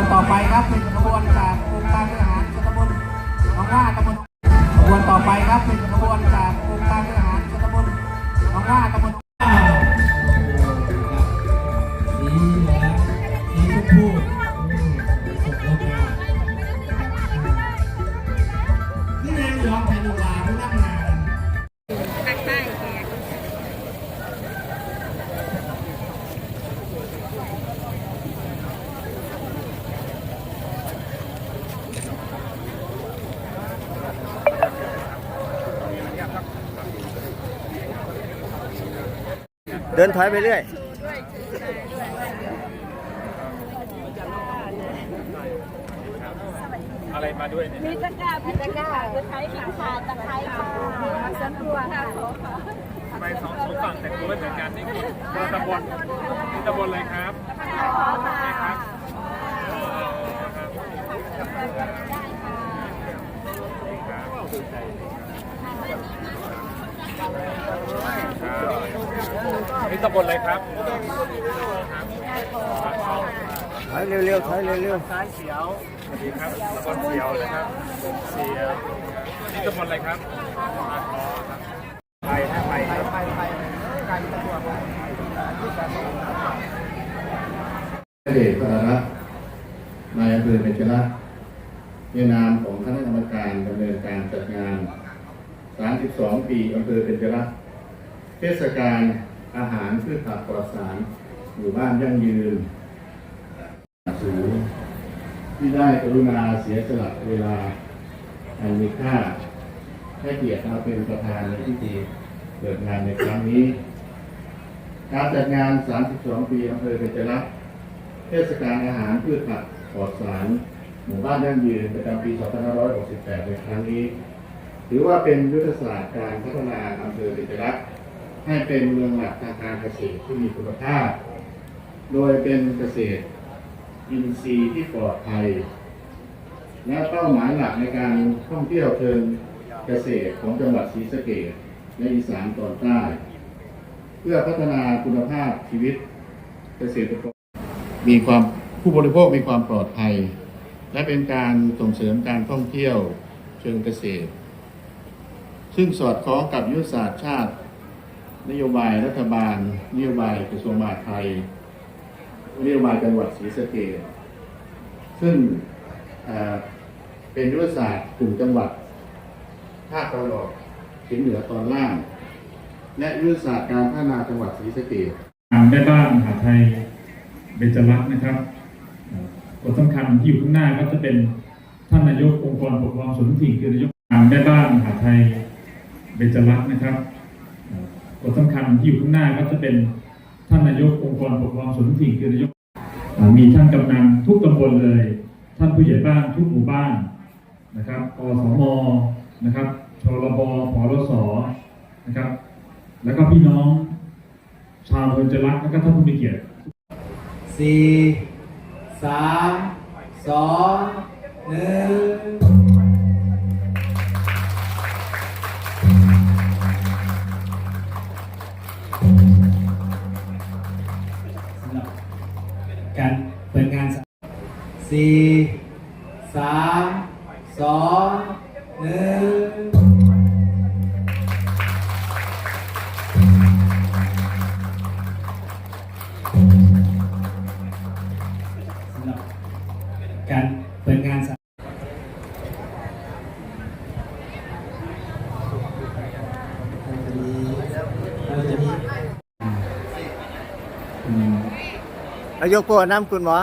วนต่อไปครับเป็นขบวนจากองค์การบริหารส่วนตำบลหนองว่าตำบลขบวนต่อไปครับเป็นขบวนจากองค์การบริหารส่วนตำบลหนองว่าตำบล เดินถอยไปเรื่อยอะไรมาด้วยเนี่ยมีตะกร้ามีตะกร้าตะไคร้ค่ะค่ะตะไคร้ค่ะสันตัวค่ะทำไมสองสองฝั่งแต่งตัวไม่เหมือนกันนี่คือคนละตำบลนี่ตำบลอะไรครับนี่ครับ นี่ตำบลอะไรครับถอยเร็วๆถอยเร็วซ้ายเสียวสวัสดีครับตำบลเสียวนะครับ เสียวนี่ตำบลอะไรครับไปฮะไปครับไปไปการตำรวจพระเดชพระรัตน์นายอำเภอเบญจรัตน์ในนามของคณะกรรมการดำเนินการจัดงาน 32 ปีอำเภอเบญจรัตน์เทศกาลอาหารพืชผักปลอดสารหมู่บ้านยั่งยืนสูงที่ได้กรุณาเสียสละเวลาอันมีค่าให้เกียรติมาเป็นประธานในพิธีเปิดงานในครั้งนี้ การจัดงาน 32 ปีอำเภอเบญจรัตน์เทศกาลอาหารพืชผักปลอดสารหมู่บ้านยั่งยืนประจำปี 2568 ในครั้งนี้ ถือว่าเป็นยุทธศาสตร์การพัฒนาอำเภอเบญจรัตน์ให้เป็นเมืองหลักทางการเกษตรที่มีคุณภาพ โดยเป็นเกษตรอินทรีย์ที่ปลอดภัย และเป้าหมายหลักในการท่องเที่ยวเชิงเกษตรของจังหวัดศรีสะเกษและอีสานตอนใต้ เพื่อพัฒนาคุณภาพชีวิตเกษตรกรมีความผู้บริโภคมีความปลอดภัย และเป็นการส่งเสริมการท่องเที่ยวเชิงเกษตร ซึ่งสอดคล้องกับยุทธศาสตร์ชาติ นโยบายรัฐบาล นโยบายกระทรวงมหาดไทย นโยบายจังหวัดศรีสะเกษซึ่งเป็นยุทธศาสตร์กลุ่มจังหวัดภาคตะวันออกเฉียงเหนือตอนล่าง และยุทธศาสตร์การพัฒนาจังหวัดศรีสะเกษตามแม่บ้านมหาไทยเบญจรัตน์นะครับเอ่อกฎสำคัญที่อยู่ข้างหน้าก็จะเป็นท่านนายกองค์กรปกครองส่วนท้องถิ่นคือนายกตามแม่บ้านมหาไทย เบญจรัตน์นะครับเอ่อกฎสำคัญที่อยู่ข้างหน้าก็จะเป็นท่านนายกองค์กรปกครองส่วนท้องถิ่นคือนายกมีท่านกำนันทุกตำบลเลย ท่านผู้ใหญ่บ้านทุกหมู่บ้านนะครับอสมนะครับชลบพรสนะครับ แล้วก็พี่น้อง ชาวเบญจรัตน์และก็ท่านผู้มีเกียรติสี่สามสองหนึ่ง การเปิดงานสี่สามสองหนึ่งสำหรับการเปิดงานสเราจะมีเราจะมี ๆ นายกโปรดน้ำคุณหมอ